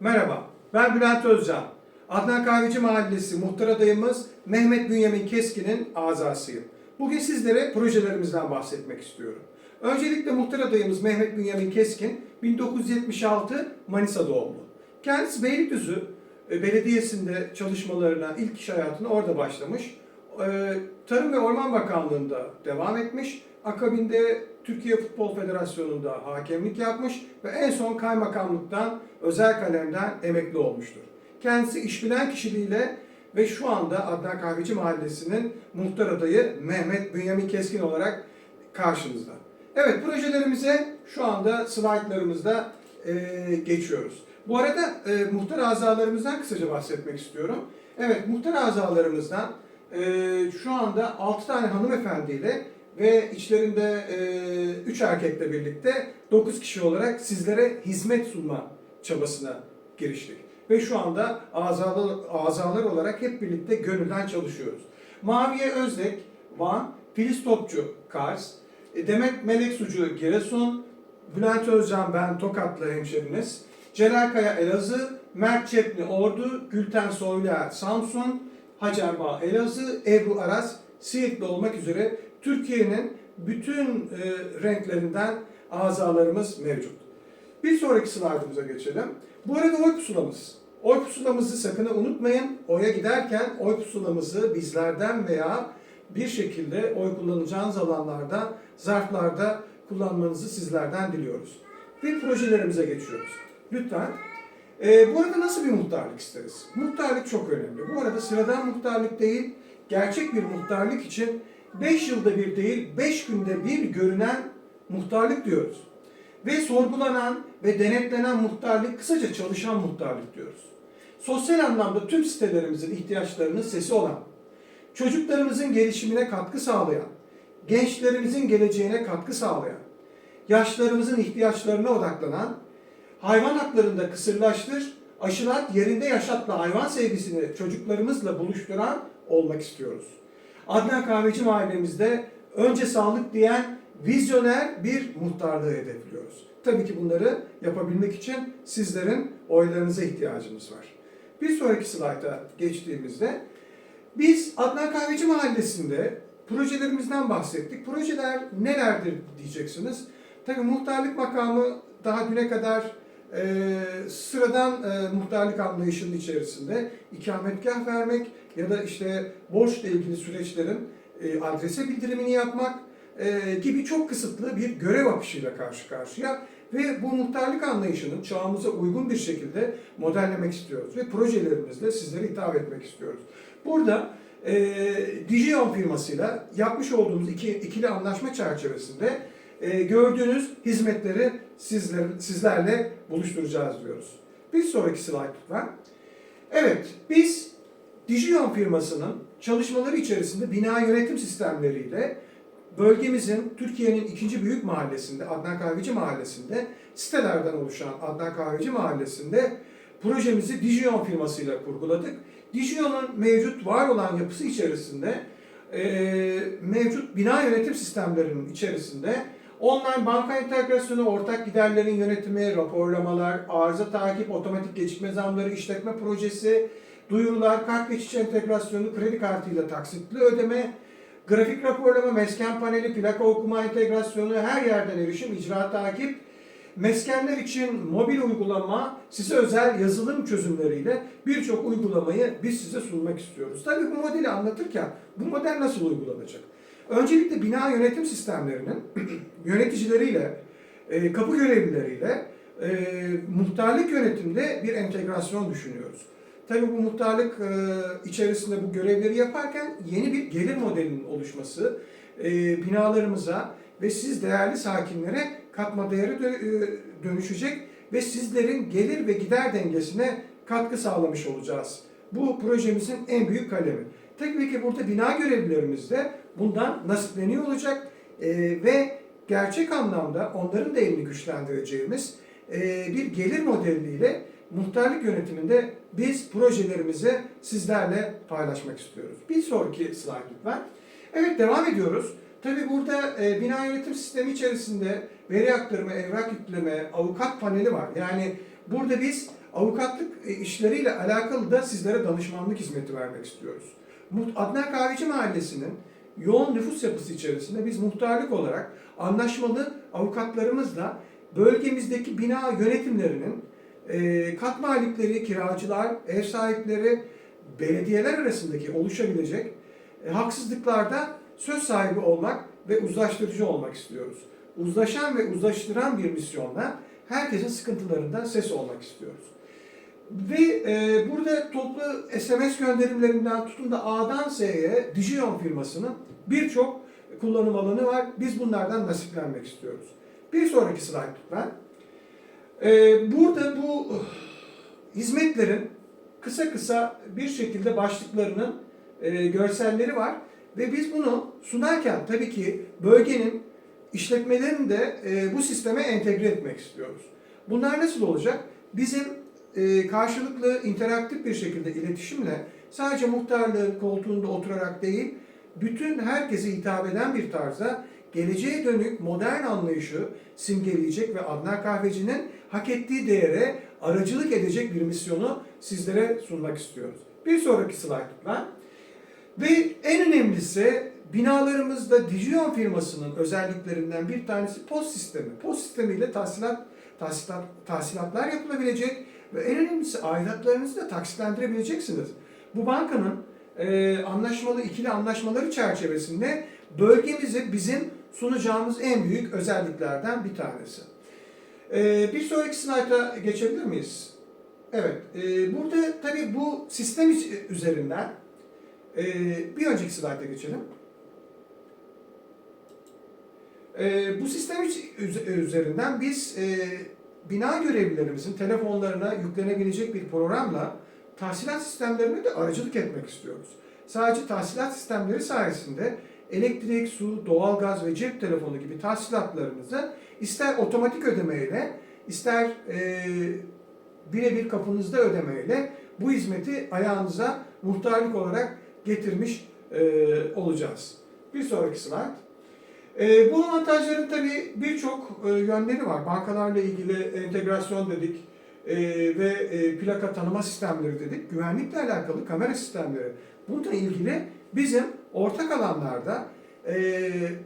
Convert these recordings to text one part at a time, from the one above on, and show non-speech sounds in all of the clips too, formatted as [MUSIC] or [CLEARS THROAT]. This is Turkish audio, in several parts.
Merhaba, ben Bülent Özcan. Adnan Kahveci Mahallesi muhtar adayımız Mehmet Bünyamin Keskin'in azasıyım. Bugün sizlere projelerimizden bahsetmek istiyorum. Öncelikle muhtar adayımız Mehmet Bünyamin Keskin 1976 Manisa doğumlu. Kendisi Beylikdüzü e, Belediyesi'nde çalışmalarına, ilk iş hayatına orada başlamış. E, Tarım ve Orman Bakanlığı'nda devam etmiş. Akabinde Türkiye Futbol Federasyonu'nda hakemlik yapmış ve en son kaymakamlıktan, özel kalemden emekli olmuştur. Kendisi işbilen kişiliğiyle ve şu anda Adnan Kahveci Mahallesi'nin muhtar adayı Mehmet Bünyamin Keskin olarak karşınızda. Evet projelerimize şu anda slaytlarımızda e, geçiyoruz. Bu arada e, muhtar azalarımızdan kısaca bahsetmek istiyorum. Evet muhtar azalarımızdan e, şu anda 6 tane hanımefendiyle ve içlerinde 3 erkekle birlikte 9 kişi olarak sizlere hizmet sunma çabasına giriştik. Ve şu anda azalar, azalar olarak hep birlikte gönülden çalışıyoruz. Maviye Özdek, Van, Filiz Topçu, Kars, e, Demet Melek Sucu, Giresun, Bülent Özcan, ben Tokatlı hemşeriniz, Celal Kaya, Elazığ, Mert Çepni, Ordu, Gülten Soyluer, Samsun, Bağ, Elazığ, Ebru Aras, Siirtli olmak üzere Türkiye'nin bütün e, renklerinden azalarımız mevcut. Bir sonraki slaytımıza geçelim. Bu arada oy pusulamız. Oy pusulamızı sakın unutmayın. Oya giderken oy pusulamızı bizlerden veya bir şekilde oy kullanacağınız alanlarda, zarflarda kullanmanızı sizlerden diliyoruz. Ve projelerimize geçiyoruz. Lütfen. Ee, bu arada nasıl bir muhtarlık isteriz? Muhtarlık çok önemli. Bu arada sıradan muhtarlık değil, gerçek bir muhtarlık için 5 yılda bir değil, 5 günde bir görünen muhtarlık diyoruz. Ve sorgulanan ve denetlenen muhtarlık, kısaca çalışan muhtarlık diyoruz. Sosyal anlamda tüm sitelerimizin ihtiyaçlarının sesi olan, çocuklarımızın gelişimine katkı sağlayan, gençlerimizin geleceğine katkı sağlayan, yaşlarımızın ihtiyaçlarına odaklanan, hayvan haklarında kısırlaştır, aşılat, yerinde yaşatla hayvan sevgisini çocuklarımızla buluşturan olmak istiyoruz. Adnan Kahveci Mahallemizde önce sağlık diyen vizyoner bir muhtarlığı hedefliyoruz. Tabii ki bunları yapabilmek için sizlerin oylarınıza ihtiyacımız var. Bir sonraki slayta geçtiğimizde biz Adnan Kahveci Mahallesi'nde projelerimizden bahsettik. Projeler nelerdir diyeceksiniz. Tabii muhtarlık makamı daha düne kadar e, sıradan e, muhtarlık anlayışının içerisinde ikametgah vermek ya da işte borçla ilgili süreçlerin e, adrese bildirimini yapmak e, gibi çok kısıtlı bir görev akışıyla karşı karşıya ve bu muhtarlık anlayışının çağımıza uygun bir şekilde modellemek istiyoruz ve projelerimizle sizlere hitap etmek istiyoruz. Burada e, Digion firmasıyla yapmış olduğumuz iki, ikili anlaşma çerçevesinde e, gördüğünüz hizmetleri sizler, sizlerle buluşturacağız diyoruz. Bir sonraki slide lütfen. Evet, biz Digion firmasının çalışmaları içerisinde bina yönetim sistemleriyle bölgemizin Türkiye'nin ikinci büyük mahallesinde, Adnan Kahveci Mahallesi'nde, sitelerden oluşan Adnan Kahveci Mahallesi'nde projemizi Digion firmasıyla kurguladık. Digion'un mevcut var olan yapısı içerisinde e, mevcut bina yönetim sistemlerinin içerisinde online banka entegrasyonu, ortak giderlerin yönetimi, raporlamalar, arıza takip, otomatik gecikme zamları, işletme projesi, duyurular, kart geçiş entegrasyonu, kredi kartıyla taksitli ödeme, grafik raporlama, mesken paneli, plaka okuma entegrasyonu, her yerden erişim, icra takip, meskenler için mobil uygulama, size özel yazılım çözümleriyle birçok uygulamayı biz size sunmak istiyoruz. Tabii bu modeli anlatırken bu model nasıl uygulanacak? Öncelikle bina yönetim sistemlerinin [CLEARS THROAT] yöneticileriyle, e, kapı görevlileriyle e, muhtarlık yönetimde bir entegrasyon düşünüyoruz. Tabii bu muhtarlık e, içerisinde bu görevleri yaparken yeni bir gelir modelinin oluşması e, binalarımıza ve siz değerli sakinlere katma değeri dö- e, dönüşecek ve sizlerin gelir ve gider dengesine katkı sağlamış olacağız. Bu projemizin en büyük kalemi. Tabii ki burada bina görevlilerimiz de bundan nasipleniyor olacak e, ve gerçek anlamda onların da elini güçlendireceğimiz e, bir gelir modeliyle muhtarlık yönetiminde biz projelerimizi sizlerle paylaşmak istiyoruz. Bir sonraki slide lütfen. Evet devam ediyoruz. Tabi burada e, bina yönetim sistemi içerisinde veri aktarımı, evrak yükleme, avukat paneli var. Yani Burada biz avukatlık e, işleriyle alakalı da sizlere danışmanlık hizmeti vermek istiyoruz. Adnan Kahveci Mahallesi'nin yoğun nüfus yapısı içerisinde biz muhtarlık olarak anlaşmalı avukatlarımızla bölgemizdeki bina yönetimlerinin e, kat malikleri, kiracılar, ev sahipleri, belediyeler arasındaki oluşabilecek e, haksızlıklarda söz sahibi olmak ve uzlaştırıcı olmak istiyoruz. Uzlaşan ve uzlaştıran bir misyonla herkesin sıkıntılarından ses olmak istiyoruz. Ve e, burada toplu SMS gönderimlerinden tutun da A'dan Z'ye Digion firmasının birçok kullanım alanı var. Biz bunlardan nasiplenmek istiyoruz. Bir sonraki slide lütfen. E, burada bu hizmetlerin kısa kısa bir şekilde başlıklarının e, görselleri var. Ve biz bunu sunarken tabii ki bölgenin işletmelerini de e, bu sisteme entegre etmek istiyoruz. Bunlar nasıl olacak? Bizim e, karşılıklı interaktif bir şekilde iletişimle sadece muhtarlığın koltuğunda oturarak değil, bütün herkese hitap eden bir tarzda geleceğe dönük modern anlayışı simgeleyecek ve Adnan Kahveci'nin hak ettiği değere aracılık edecek bir misyonu sizlere sunmak istiyoruz. Bir sonraki slide lütfen. Ve en önemlisi binalarımızda Digion firmasının özelliklerinden bir tanesi post sistemi. Post sistemiyle tahsilat, tahsilat, tahsilatlar yapılabilecek ve en önemlisi aidatlarınızı da taksitlendirebileceksiniz. Bu bankanın e, anlaşmalı ikili anlaşmaları çerçevesinde bölgemize bizim sunacağımız en büyük özelliklerden bir tanesi. E, bir sonraki slayta geçebilir miyiz? Evet, e, burada tabii bu sistem üzerinden e, bir önceki slayta geçelim. E, bu sistem üzerinden biz e, bina görevlilerimizin telefonlarına yüklenebilecek bir programla tahsilat sistemlerine de aracılık etmek istiyoruz. Sadece tahsilat sistemleri sayesinde elektrik, su, doğalgaz ve cep telefonu gibi tahsilatlarınızı ister otomatik ödemeyle ister e, birebir kapınızda ödemeyle bu hizmeti ayağınıza muhtarlık olarak getirmiş e, olacağız. Bir sonraki slide. E, bu avantajların tabii birçok e, yönleri var. Bankalarla ilgili entegrasyon dedik e, ve e, plaka tanıma sistemleri dedik. Güvenlikle alakalı kamera sistemleri. Bununla ilgili bizim ortak alanlarda e,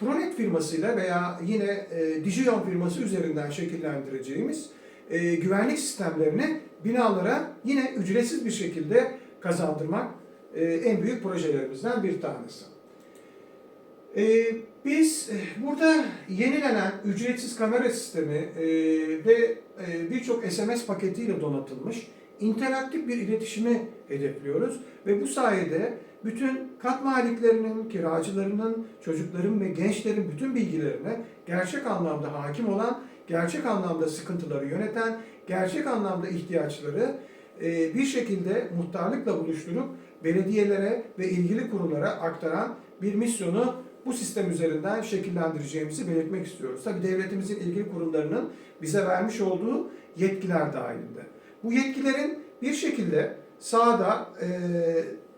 Pronet firmasıyla veya yine e, Digion firması üzerinden şekillendireceğimiz e, güvenlik sistemlerini binalara yine ücretsiz bir şekilde kazandırmak e, en büyük projelerimizden bir tanesi. E, biz e, burada yenilenen ücretsiz kamera sistemi e, ve e, birçok SMS paketiyle donatılmış interaktif bir iletişimi hedefliyoruz. Ve bu sayede bütün kat maliklerinin, kiracılarının, çocukların ve gençlerin bütün bilgilerine gerçek anlamda hakim olan, gerçek anlamda sıkıntıları yöneten, gerçek anlamda ihtiyaçları bir şekilde muhtarlıkla buluşturup belediyelere ve ilgili kurumlara aktaran bir misyonu bu sistem üzerinden şekillendireceğimizi belirtmek istiyoruz. Tabi devletimizin ilgili kurumlarının bize vermiş olduğu yetkiler dahilinde. Bu yetkilerin bir şekilde sahada e,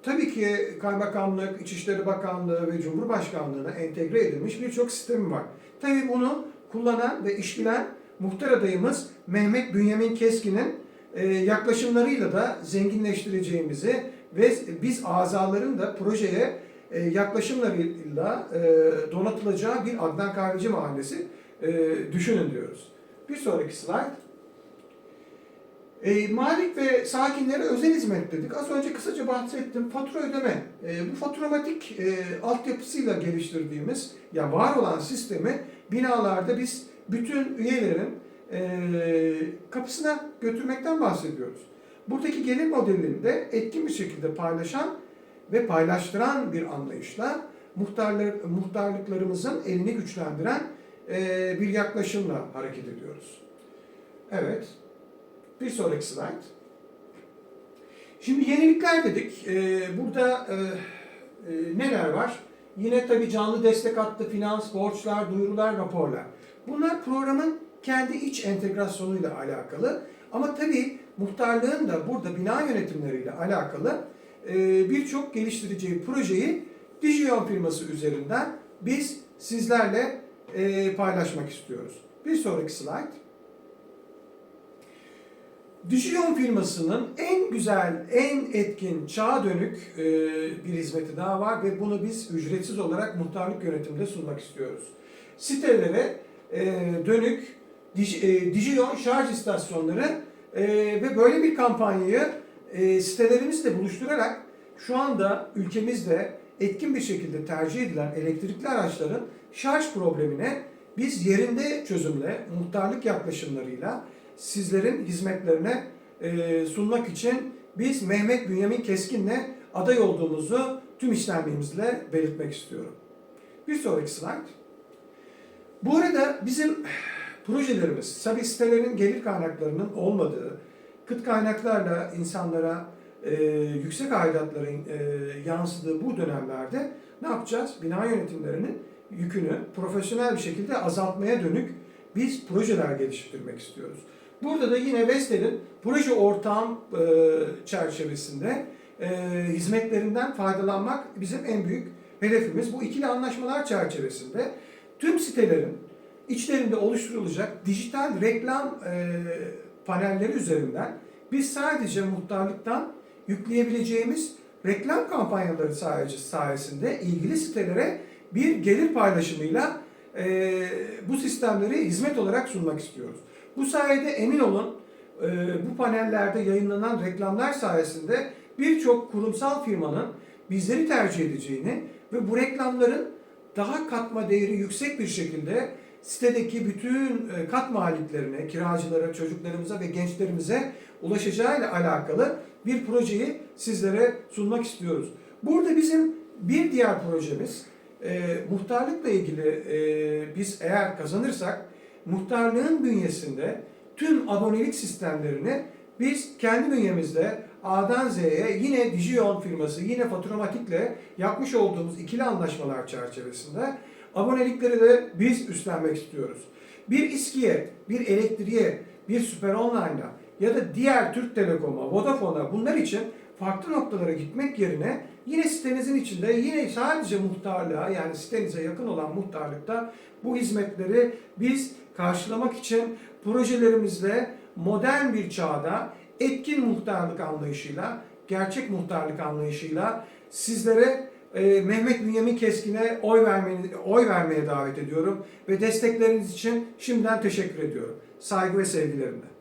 tabii ki Kaymakamlık, İçişleri Bakanlığı ve Cumhurbaşkanlığı'na entegre edilmiş birçok sistemi var. Tabii bunu kullanan ve işbilen muhtar adayımız Mehmet Bünyamin Keskin'in e, yaklaşımlarıyla da zenginleştireceğimizi ve biz azaların da projeye e, yaklaşımlarıyla e, donatılacağı bir Adnan Kahveci Mahallesi e, düşünün diyoruz. Bir sonraki slide. E, malik ve sakinlere özel hizmet dedik. Az önce kısaca bahsettim. Fatura ödeme. E, bu faturamatik e, altyapısıyla geliştirdiğimiz, ya var olan sistemi binalarda biz bütün üyelerin e, kapısına götürmekten bahsediyoruz. Buradaki gelir modelinde etkin bir şekilde paylaşan ve paylaştıran bir anlayışla muhtarlar, muhtarlıklarımızın elini güçlendiren e, bir yaklaşımla hareket ediyoruz. Evet. Bir sonraki slide. Şimdi yenilikler dedik. E, burada e, e, neler var? Yine tabii canlı destek hattı, finans, borçlar, duyurular, raporlar. Bunlar programın kendi iç entegrasyonuyla alakalı. Ama tabii muhtarlığın da burada bina yönetimleriyle alakalı birçok geliştireceği projeyi Digion firması üzerinden biz sizlerle e, paylaşmak istiyoruz. Bir sonraki slide. Dijiyon firmasının en güzel, en etkin, çağa dönük e, bir hizmeti daha var ve bunu biz ücretsiz olarak muhtarlık yönetiminde sunmak istiyoruz. Sitelere e, dönük e, Dijiyon şarj istasyonları e, ve böyle bir kampanyayı e, sitelerimizle buluşturarak şu anda ülkemizde etkin bir şekilde tercih edilen elektrikli araçların şarj problemine biz yerinde çözümle, muhtarlık yaklaşımlarıyla sizlerin hizmetlerine e, sunmak için biz Mehmet Bünyamin Keskin'le aday olduğumuzu tüm işlemliğimizle belirtmek istiyorum. Bir sonraki slide. Bu arada bizim projelerimiz, tabi sitelerin gelir kaynaklarının olmadığı, kıt kaynaklarla insanlara e, yüksek aidatların e, yansıdığı bu dönemlerde ne yapacağız? Bina yönetimlerinin yükünü profesyonel bir şekilde azaltmaya dönük biz projeler geliştirmek istiyoruz. Burada da yine Vestel'in proje ortağım e, çerçevesinde e, hizmetlerinden faydalanmak bizim en büyük hedefimiz. Bu ikili anlaşmalar çerçevesinde tüm sitelerin içlerinde oluşturulacak dijital reklam e, panelleri üzerinden biz sadece muhtarlıktan yükleyebileceğimiz reklam kampanyaları sayesi- sayesinde ilgili sitelere bir gelir paylaşımıyla e, bu sistemleri hizmet olarak sunmak istiyoruz. Bu sayede emin olun e, bu panellerde yayınlanan reklamlar sayesinde birçok kurumsal firmanın bizleri tercih edeceğini ve bu reklamların daha katma değeri yüksek bir şekilde sitedeki bütün e, kat maliklerine, kiracılara, çocuklarımıza ve gençlerimize ulaşacağıyla alakalı bir projeyi sizlere sunmak istiyoruz. Burada bizim bir diğer projemiz e, muhtarlıkla ilgili e, biz eğer kazanırsak muhtarlığın bünyesinde tüm abonelik sistemlerini biz kendi bünyemizde A'dan Z'ye yine Dijiyon firması, yine Faturamatik'le yapmış olduğumuz ikili anlaşmalar çerçevesinde abonelikleri de biz üstlenmek istiyoruz. Bir İSKİ'ye, bir elektriğe, bir Süper Online'a ya da diğer Türk Telekom'a, Vodafone'a bunlar için farklı noktalara gitmek yerine yine sitenizin içinde yine sadece muhtarlığa yani sitenize yakın olan muhtarlıkta bu hizmetleri biz karşılamak için projelerimizle modern bir çağda etkin muhtarlık anlayışıyla, gerçek muhtarlık anlayışıyla sizlere e, Mehmet Bünyamin Keskin'e oy vermeni, oy vermeye davet ediyorum ve destekleriniz için şimdiden teşekkür ediyorum. Saygı ve sevgilerimle.